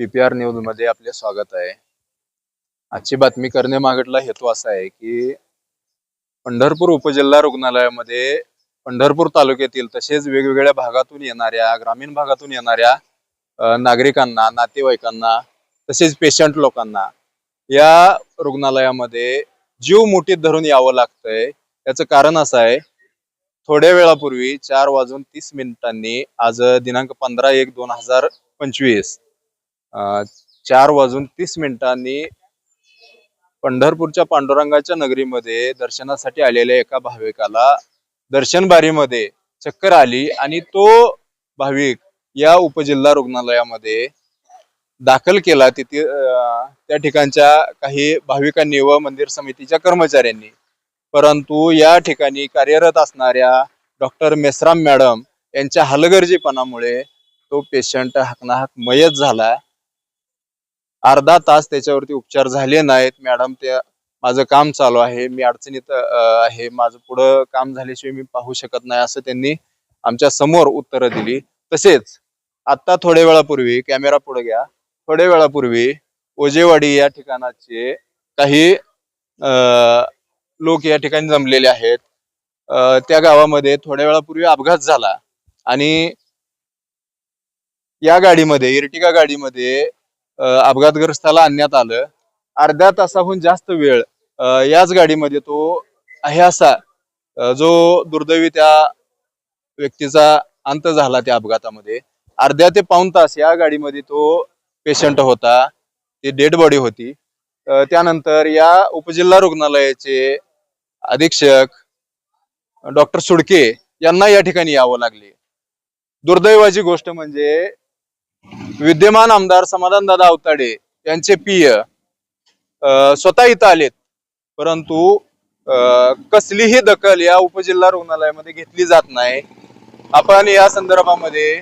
PPR न्यूजमध्ये आपले स्वागत आहे. आजची बातमी करण्यामागडला हेतू असा आहे की पंढरपूर उपजिल्हा रुग्णालयामध्ये पंढरपूर तालुक्यातील तसेच वेगवेगळ्या भागातून येणाऱ्या ग्रामीण भागातून येणाऱ्या नागरिकांना नातेवाईकांना तसेच पेशंट लोकांना या रुग्णालयामध्ये जीव मुठीत धरून यावं लागतंय. याचं कारण असं आहे थोड्या वेळापूर्वी चार वाजून तीस मिनिटांनी आज दिनांक पंधरा एक दोन हजार पंचवीस चार वाजून तीस मिनिटांनी पंढरपूरच्या पांडुरंगाच्या नगरीमध्ये दर्शनासाठी आलेल्या एका भाविकाला दर्शनबारीमध्ये चक्कर आली आणि तो भाविक या उपजिल्हा रुग्णालयामध्ये दाखल केला. तिथे त्या ठिकाणच्या काही भाविकांनी व मंदिर समितीच्या कर्मचाऱ्यांनी. परंतु या ठिकाणी कार्यरत असणाऱ्या डॉक्टर मेसराम मॅडम यांच्या हलगर्जीपणामुळे तो पेशंट हाकनाहाक मयत झाला. अर्धा तास त्याच्यावरती उपचार झाले नाहीत. मॅडम त्या माझं काम चालू आहे. मी अडचणीत आहे. माझं पुढं काम झाल्याशिवाय मी पाहू शकत नाही असं त्यांनी आमच्यासमोर उत्तरं दिली. तसेच आता थोड्या वेळापूर्वी कॅमेरा पुढे घ्या. थोड्या वेळापूर्वी ओजेवाडी या ठिकाणाचे काही लोक या ठिकाणी जमलेले आहेत. त्या गावामध्ये थोड्या वेळापूर्वी अपघात झाला. आणि या गाडीमध्ये इर्टिगा गाडीमध्ये अपघातग्रस्ताला आणण्यात आलं. अर्ध्या तासाहून जास्त वेळ याच गाडीमध्ये तो आहे असा जो दुर्दैवी त्या व्यक्तीचा अंत झाला त्या अपघातामध्ये. अर्ध्या ते पाऊन तास या गाडीमध्ये तो पेशंट होता. ती डेड बॉडी होती. त्यानंतर या उपजिल्हा रुग्णालयाचे अधीक्षक डॉक्टर सुडके यांना या ठिकाणी यावं लागले. दुर्दैवाची गोष्ट म्हणजे विद्यमान आमदार समाधानदादा अवताडे यांचे पिय स्वतः इथं आलेत. परंतु कसलीही दखल या उपजिल्हा रुग्णालयामध्ये घेतली जात नाही. आपण या संदर्भामध्ये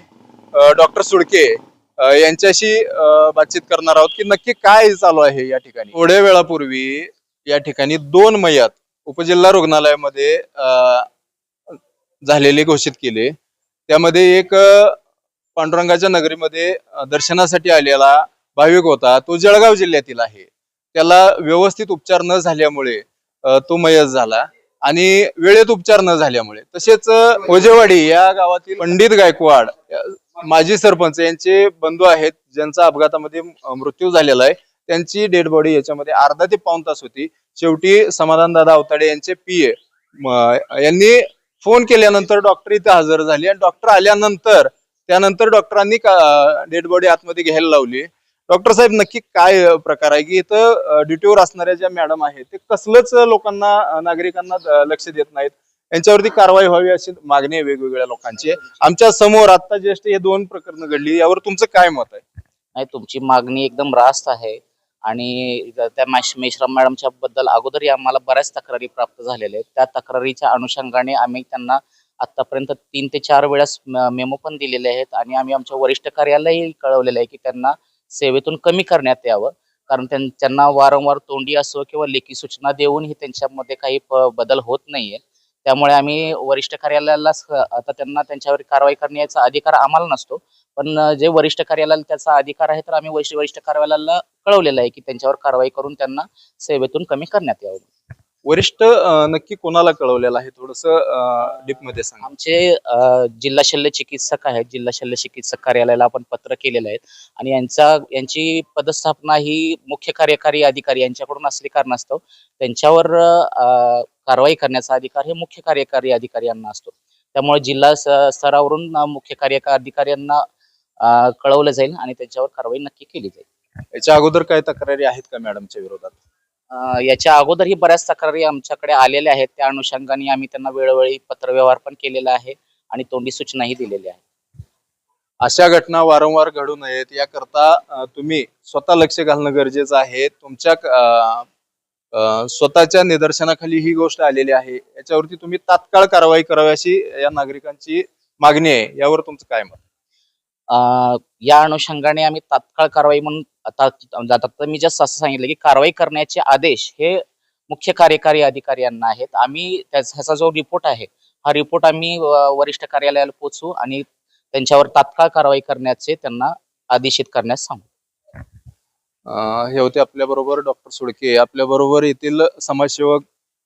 डॉक्टर सुडके यांच्याशी बातचीत करणार आहोत की नक्की काय चालू आहे या ठिकाणी. थोड्या वेळापूर्वी या ठिकाणी दोन मयत उपजिल्हा रुग्णालयामध्ये झालेले घोषित केले. त्यामध्ये एक पांडुरंगाच्या नगरीमध्ये दर्शनासाठी आलेला भाविक होता. तो जळगाव जिल्ह्यातील आहे. त्याला व्यवस्थित उपचार न झाल्यामुळे तो मयस झाला. आणि वेळेत उपचार न झाल्यामुळे तसेच ओजेवाडी या गावातील पंडित गायकवाड माजी सरपंच यांचे बंधू आहेत ज्यांचा अपघातामध्ये मृत्यू झालेला आहे. त्यांची डेड बॉडी याच्यामध्ये अर्धा ते पाऊन तास होती. शेवटी समाधानदादा अवताडे यांचे पीए यांनी फोन केल्यानंतर डॉक्टर इथे हजर झाली. आणि डॉक्टर आल्यानंतर त्यानंतर डॉक्टरांनी डेड बॉडी आतमध्ये घ्यायला लावली. डॉक्टर साहेब नक्की काय प्रकार आहे? की इथं ड्युटीवर असणाऱ्या ज्या मॅडम आहेत ते कसलंच लोकांना नागरिकांना लक्ष देत नाहीत. यांच्यावरती कारवाई व्हावी अशी मागणी आहे वेगवेगळ्या लोकांची. आमच्यासमोर आता ज्येष्ठ हे दोन प्रकरण घडली. यावर तुमचं काय मत आहे? नाही तुमची मागणी एकदम रास्त आहे. आणि त्या मेश्राम मॅडमच्या बद्दल अगोदरही आम्हाला बऱ्याच तक्रारी प्राप्त झालेल्या आहेत. त्या तक्रारीच्या अनुषंगाने आम्ही त्यांना आतापर्यंत तीन ते चार वेळा मेमो पण दिलेले आहेत आणि आम्ही आमच्या वरिष्ठ कार्यालयही कळवलेलं आहे की त्यांना सेवेतून कमी करण्यात यावं. कारण त्यांना वारंवार तोंडी असो किंवा लेखी सूचना देऊनही त्यांच्यामध्ये काही बदल होत नाहीये. त्यामुळे आम्ही वरिष्ठ कार्यालयाला आता त्यांना त्यांच्यावर कारवाई करण्याचा अधिकार आम्हाला नसतो. पण जे वरिष्ठ कार्यालयाला त्याचा अधिकार आहे तर आम्ही वरिष्ठ वरिष्ठ कार्यालयाला कळवलेलं आहे की त्यांच्यावर कारवाई करून त्यांना सेवेतून कमी करण्यात यावं. वरिष्ठ नक्की कोणाला कळवलेलं आहे? थोडस डीपमध्ये सांगा. आमचे जिल्हा शल्य चिकित्सक आहेत. जिल्हा शल्य चिकित्सक कार्यालयाला आपण पत्र केलेलं आहे. आणि यांचा यांची पदस्थापना ही मुख्य कार्यकारी अधिकारी यांच्याकडून असली कारणास्तव त्यांच्यावर कारवाई करण्याचा अधिकार हे मुख्य कार्यकारी अधिकारी यांना असतो. त्यामुळे जिल्हा स्तरावरून मुख्य कार्यकारी अधिकाऱ्यांना कळवलं जाईल आणि त्यांच्यावर कारवाई नक्की केली जाईल. याच्या अगोदर काय तक्रारी आहेत का मॅडमच्या विरोधात? याच्या अगोदरही बऱ्याच तक्रारी आमच्याकडे आलेल्या आहेत. त्या अनुषंगाने आम्ही त्यांना वेळोवेळी पत्रव्यवहार पण केलेला आहे आणि तोंडी सूचनाही दिलेली आहे अशा घटना वारंवार घडू नयेत. याकरता तुम्ही स्वतः लक्ष घालणं गरजेचं आहे. तुमच्या स्वतःच्या निदर्शनाखाली ही गोष्ट आलेली आहे. याच्यावरती तुम्ही तात्काळ कारवाई करावी अशी या नागरिकांची मागणी आहे. यावर तुमचं काय मत? या अनुषंगाने आम्ही तात्काळ कारवाई म्हणून आता आता मी जस्ट असं सांगितलं की कारवाई करण्याचे आदेश हे मुख्य कार्यकारी अधिकारी यांना आहेत. आम्ही ह्याचा जो रिपोर्ट आहे हा रिपोर्ट आम्ही वरिष्ठ कार्यालयाला पोहोचू आणि त्यांच्यावर तात्काळ कारवाई करण्याचे त्यांना आदेशित करण्यास सांगू. अं, हे होते आपल्या बरोबर डॉक्टर सुडके. आपल्याबरोबर येथील समाजसेवक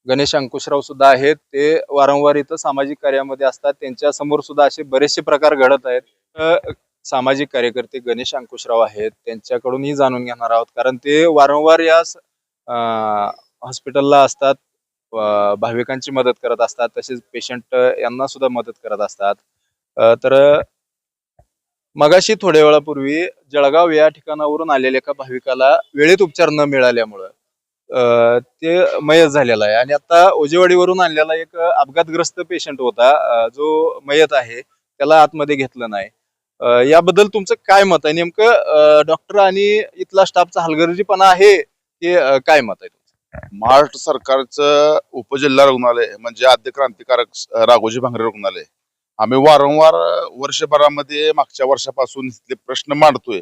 गणेश अंकुशराव सुद्धा आहेत. ते वारंवार इथं सामाजिक कार्यामध्ये असतात. त्यांच्यासमोर सुद्धा असे बरेचसे प्रकार घडत आहेत. अं, सामाजिक कार्यकर्ते गणेश अंकुशराव आहेत. त्यांच्याकडूनही जाणून घेणार आहोत. कारण ते वारंवार या हॉस्पिटलला असतात. भाविकांची मदत करत असतात. तसेच पेशंट यांना सुद्धा मदत करत असतात. तर मगाशी थोड्या वेळापूर्वी जळगाव या ठिकाणावरून आलेल्या एका भाविकाला वेळेत उपचार न मिळाल्यामुळं ते मयत झालेला आहे. आणि आता ओजेवाडीवरून आणलेला एक अपघातग्रस्त पेशंट होता. जो मयत आहे त्याला आतमध्ये घेतलं नाही. याबद्दल तुमचं काय मत आहे? नेमकं डॉक्टर आणि इथला स्टाफचा हलगर्जीपणा आहे हे काय मत आहे महाराष्ट्र सरकारचं उपजिल्हा रुग्णालय म्हणजे आद्य क्रांतिकारक राघोजी भांगरे रुग्णालय. आम्ही वारंवार वर्षभरामध्ये मागच्या वर्षापासून इथले प्रश्न मांडतोय.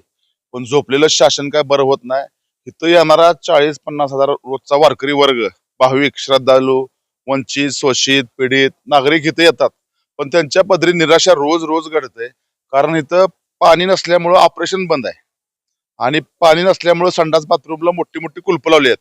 पण झोपलेलं शासन काय बरं होत नाही. इथं येणारा चाळीस पन्नास हजार रोजचा वारकरी वर्ग भाविक श्रद्धाळू वंचित शोषित पीडित नागरिक इथं येतात. पण त्यांच्या पदरी निराशा रोज रोज घडते कारण इथं पाणी नसल्यामुळं ऑपरेशन बंद आहे. आणि पाणी नसल्यामुळं संडास बाथरूमला मोठी मोठी कुलप लावली आहेत.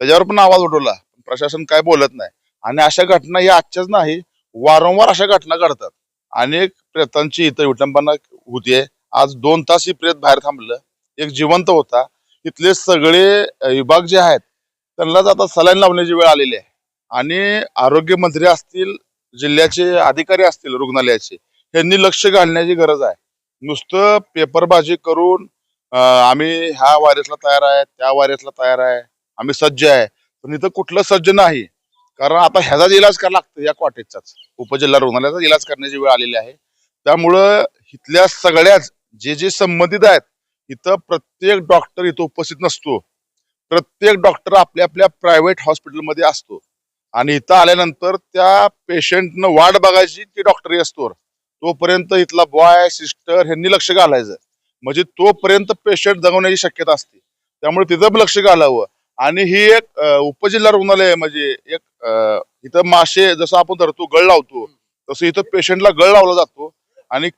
त्याच्यावर पण आवाज उठवला पण प्रशासन काय बोलत नाही. आणि अशा घटना या आजच्याच नाही वारंवार अशा घटना घडतात. अनेक प्रेतांची इथं विटंबना होतीये. आज दोन तास ही प्रेत बाहेर थांबलं. एक जिवंत होता. इथले सगळे विभाग जे आहेत त्यांनाच आता सलाईन लावण्याची वेळ आलेली आहे. आणि आरोग्य मंत्री असतील जिल्ह्याचे अधिकारी असतील रुग्णालयाचे यांनी लक्ष घालण्याची गरज आहे. नुसतं पेपरबाजी करून आम्ही ह्या व्हायरसला तयार आहे त्या व्हायरसला तयार आहे आम्ही सज्ज आहे. पण इथं कुठलं सज्ज नाही. कारण आता ह्याचाच इलाज करायला लागतं या कॉटेजचाच उपजिल्हा रुग्णालयाचा इलाज करण्याची वेळ आलेली आहे. त्यामुळं इथल्या सगळ्याच जे जे संबंधित आहेत इथं प्रत्येक डॉक्टर इथं उपस्थित नसतो. प्रत्येक डॉक्टर आपल्या आपल्या प्रायव्हेट हॉस्पिटलमध्ये असतो. आणि इथं आल्यानंतर त्या पेशंटनं वाट बघायची ती डॉक्टरी असतो तोपर्यंत इथला बॉय सिस्टर ह्यांनी लक्ष घालायचं. म्हणजे तोपर्यंत पेशंट जगवण्याची शक्यता असते. त्यामुळे तिथं पण लक्ष घालावं. आणि ही एक उपजिल्हा रुग्णालय आहे. म्हणजे एक इथं मासे जसं आपण धरतो गळ लावतो तसं इथं पेशंटला गळ लावला जातो. आणि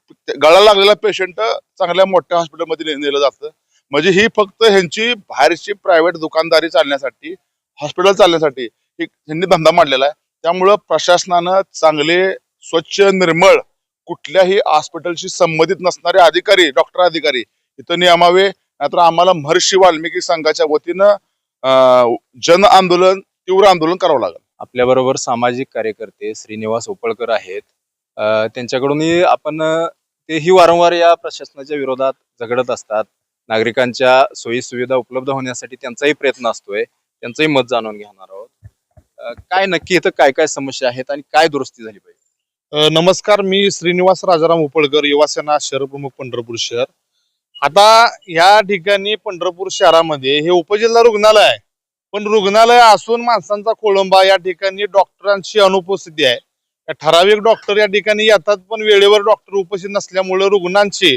गळा लागलेला पेशंट चांगल्या मोठ्या हॉस्पिटलमध्ये ने- नेलं जातं. म्हणजे ही फक्त ह्यांची बाहेरची प्रायव्हेट दुकानदारी चालण्यासाठी हॉस्पिटल चालण्यासाठी ही ह्यांनी धंदा मांडलेला आहे. त्यामुळं प्रशासनानं चांगले स्वच्छ निर्मळ कुठल्याही हॉस्पिटलशी संबंधित नसणारे अधिकारी डॉक्टर अधिकारी इथं नियमावे नाहीतर आम्हाला महर्षी वाल्मिकी संघाच्या वतीनं जन आंदोलन तीव्र आंदोलन करावं लागेल. आपल्याबरोबर सामाजिक कार्यकर्ते श्रीनिवास उपळकर आहेत. त्यांच्याकडूनही आपण तेही वारंवार या प्रशासनाच्या विरोधात झगडत असतात. नागरिकांच्या सोयी सुविधा उपलब्ध होण्यासाठी त्यांचाही प्रयत्न असतोय. त्यांचंही मत जाणून घेणार आहोत. काय नक्की इथं काय काय समस्या आहेत आणि काय दुरुस्ती झाली पाहिजे? नमस्कार मी श्रीनिवास राजाराम उपळकर युवासेना शहर प्रमुख पंढरपूर शहर. आता या ठिकाणी पंढरपूर शहरामध्ये हे उपजिल्हा रुग्णालय आहे. पण रुग्णालय असून माणसांचा कोळंबा या ठिकाणी डॉक्टरांची अनुपस्थिती आहे. या ठराविक डॉक्टर या ठिकाणी येतात पण वेळेवर डॉक्टर उपस्थित नसल्यामुळे रुग्णांची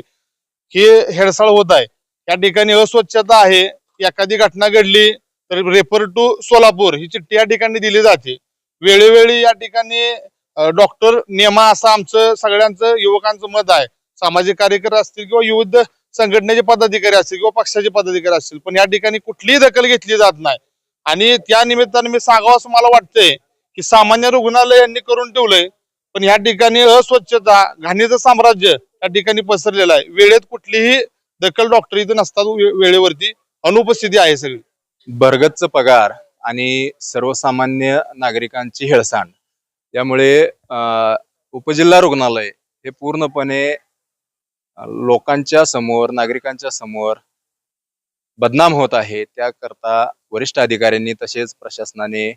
ही हेळसाळ होत आहे. या ठिकाणी अस्वच्छता आहे. एखादी घटना घडली तर रेफर टू सोलापूर. ही चिठ्ठी या ठिकाणी दिली जाते. वेळोवेळी या ठिकाणी डॉक्टर नेमा असं आमचं सगळ्यांचं युवकांचं मत आहे. सामाजिक कार्यकर्ते असतील किंवा युद्ध संघटनेचे पदाधिकारी असतील किंवा पक्षाचे पदाधिकारी असतील पण या ठिकाणी कुठलीही दखल घेतली जात नाही. आणि त्या निमित्ताने मी सांगावं असं मला वाटतंय की सामान्य रुग्णालय यांनी करून ठेवलंय पण या ठिकाणी अस्वच्छता घाणीचं साम्राज्य या ठिकाणी पसरलेलं आहे. वेळेत कुठलीही दखल डॉक्टर इथे नसतात वेळेवरती. अनुपस्थिती आहे सगळी. बरगतचं पगार आणि सर्वसामान्य नागरिकांची हेळसांड. यामुळे उपजिल्हा रुग्णालय हे पूर्णपणे लोकांच्या समोर नागरिकांच्या समोर बदनाम होत आहे. त्याकरता वरिष्ठ अधिकाऱ्यांनी तसेच प्रशासनाने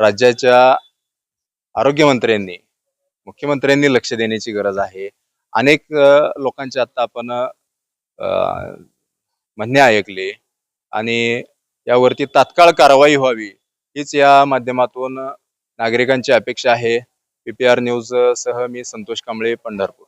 राज्याच्या आरोग्यमंत्र्यांनी मुख्यमंत्र्यांनी लक्ष देण्याची गरज आहे. अनेक लोकांचे आता आपण म्हणणे ऐकले आणि यावरती तात्काळ कारवाई व्हावी हीच या माध्यमातून नागरिकांची अपेक्षा आहे. पीपीआर न्यूज सह मी संतोष कांबळे पंढरपूर.